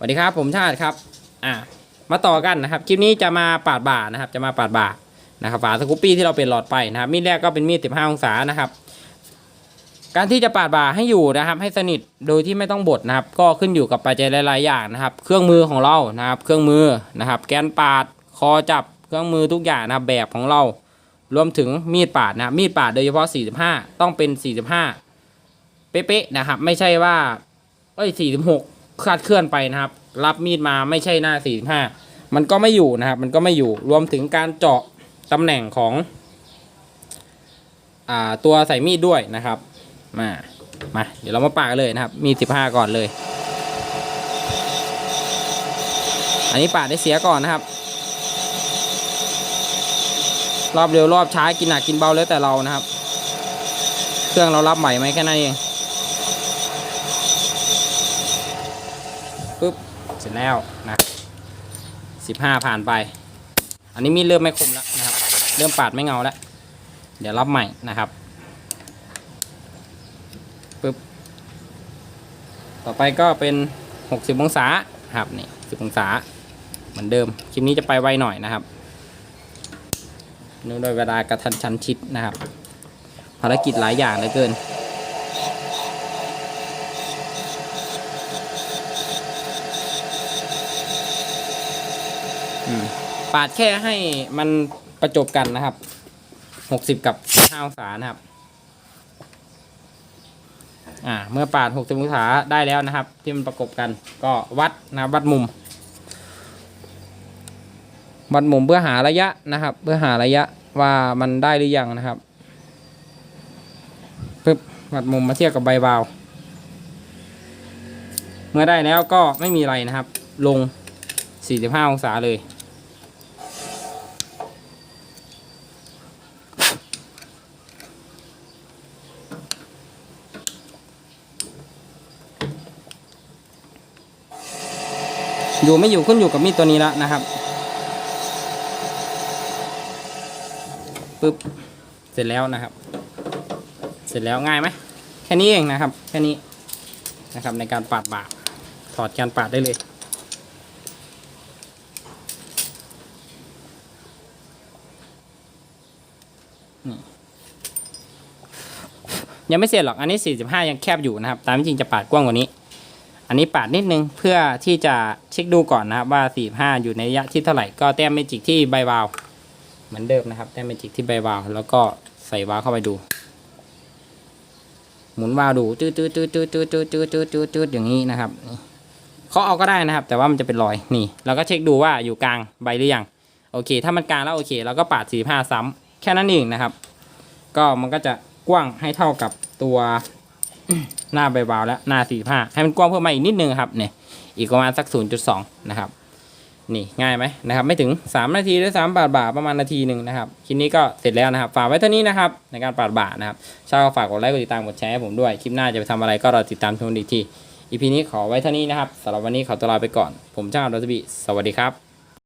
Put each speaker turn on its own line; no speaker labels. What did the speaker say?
สวัสดีครับผมชาติครับอ่ามาต่อกันนะครับคลิปนี้จะมาปาดบ่านะครับ จะมาปาดบ่านะครับฝาสกูปปี้ที่เราเป็นหลอดไปนะครับมีดแรกก็เป็นมีด 15 องศานะครับ การที่จะปาดบ่าให้อยู่นะครับ ให้สนิทโดยที่ไม่ต้องบดนะครับ ก็ขึ้นอยู่กับปัจจัยหลายๆอย่างนะครับ เครื่องมือของเรานะครับ เครื่องมือนะครับ แกนปาดคอจับเครื่องมือทุกอย่างนะครับ แบบของเรา รวมถึงมีดปาดนะครับมีดปาดโดยเฉพาะ 45 ต้องเป็น 45 เป๊ะๆนะครับ ไม่ใช่ว่าเอ้ย46 คลาดเคลื่อนไปนะครับ รับมีดมาไม่ใช่หน้า 45 มันก็ไม่อยู่นะครับ มันก็ไม่อยู่รวมถึงการเจาะตำแหน่งของอ่าตัวใส่มีดด้วยนะครับ มามาเดี๋ยวเรามาปาดกันเลยนะครับ มีด15 ก่อนเลย อันนี้ปาดได้เสียก่อนนะครับ รอบเร็วรอบช้ากินหนักกินเบาแล้วแต่เรานะครับ เครื่องเรารับไหวไหมแค่นั้นเอง ปุ๊บเสร็จแล้วนะสิบห้าผ่านไป อันนี้มีเริ่มไม่คมแล้วนะครับ เริ่มปาดไม่เงาแล้ว เดี๋ยวรับใหม่นะครับปุ๊บต่อไปก็เป็นหกสิบองศาครับนี่สิบองศา เหมือนเดิม คลิปนี้จะไปไวหน่อยนะครับนื่องด้วยเวลากระทันชันชิดนะครับ ภารกิจหลายอย่างเหลือเกิน ปาดแค่ให้มันประจบกันนะครับหกสิบกับห้าองศานะครับ อ่า เมื่อปาดหกสิบองศาได้แล้วนะครับ ที่มันประกบกัน ก็วัดนะวัดมุม วัดมุมเพื่อหาระยะนะครับ เพื่อหาระยะว่ามันได้หรือยังนะครับปึ๊บวัดมุมมาเทียบกับใบบาว เมื่อได้แล้วก็ไม่มีอะไรนะครับ ลง 45 องศาเลย อยู่ไม่อยู่ขึ้นอยู่กับมีดตัวนี้แล้วนะครับปึ๊บเสร็จแล้วนะครับ เสร็จแล้วง่ายไหมแค่นี้เองนะครับแค่นี้นะครับในการปาดบาถอดการปาดได้เลยยังไม่เสร็จหรอกอันนี้ 45 ยังแคบอยู่นะครับ ตามที่จริงจะปาดกว้างกว่านี้ อันนี้ปาดนิดนึงเพื่อที่จะเช็คดูก่อนนะครับว่า 45 อยู่ในระยะที่เท่าไหร่ก็แต้มเมจิกที่ใบวาวเหมือนเดิมนะครับแต้มเมจิกที่ใบวาวแล้วก็ใส่วาวเข้าไปดู หมุนวาวดูตืดตืดตืดตืดตืดตืดตืดตืดตืดตืดอย่างนี้นะครับเขาเอาก็ได้นะครับ แต่ว่ามันจะเป็นรอยนี่เราก็เช็คดูว่าอยู่กลางใบหรือยังโอเค ถ้ามันกลางแล้วโอเคเราก็ปาด45ซ้ำแค่นั้นเองนะครับ ก็มันก็จะกว้างให้เท่ากับตัว หน้าใบบาวและหน้า45ให้มันกว้างเพิ่มมาอีกนิดนึงครับเนี่ยอีกประมาณสัก 0.2 นะครับ นี่ง่ายไหมนะครับ ไม่ถึง 3 นาทีหรือ3บาทบาทประมาณนาทีหนึ่งนะครับคลิปนี้ก็เสร็จแล้วนะครับ ฝากไว้เท่านี้นะครับ ในการปาดบาทนะครับชอบก็ฝากกดไลค์กดติดตามกดแชร์ให้ผมด้วย คลิปหน้าจะไปทำอะไรก็รอติดตามชมอีกทีอีพีนี้ขอไว้เท่านี้นะครับสำหรับวันนี้ขอตัวลาไปก่อน ผมช่างอัลตบีสวัสดีครับ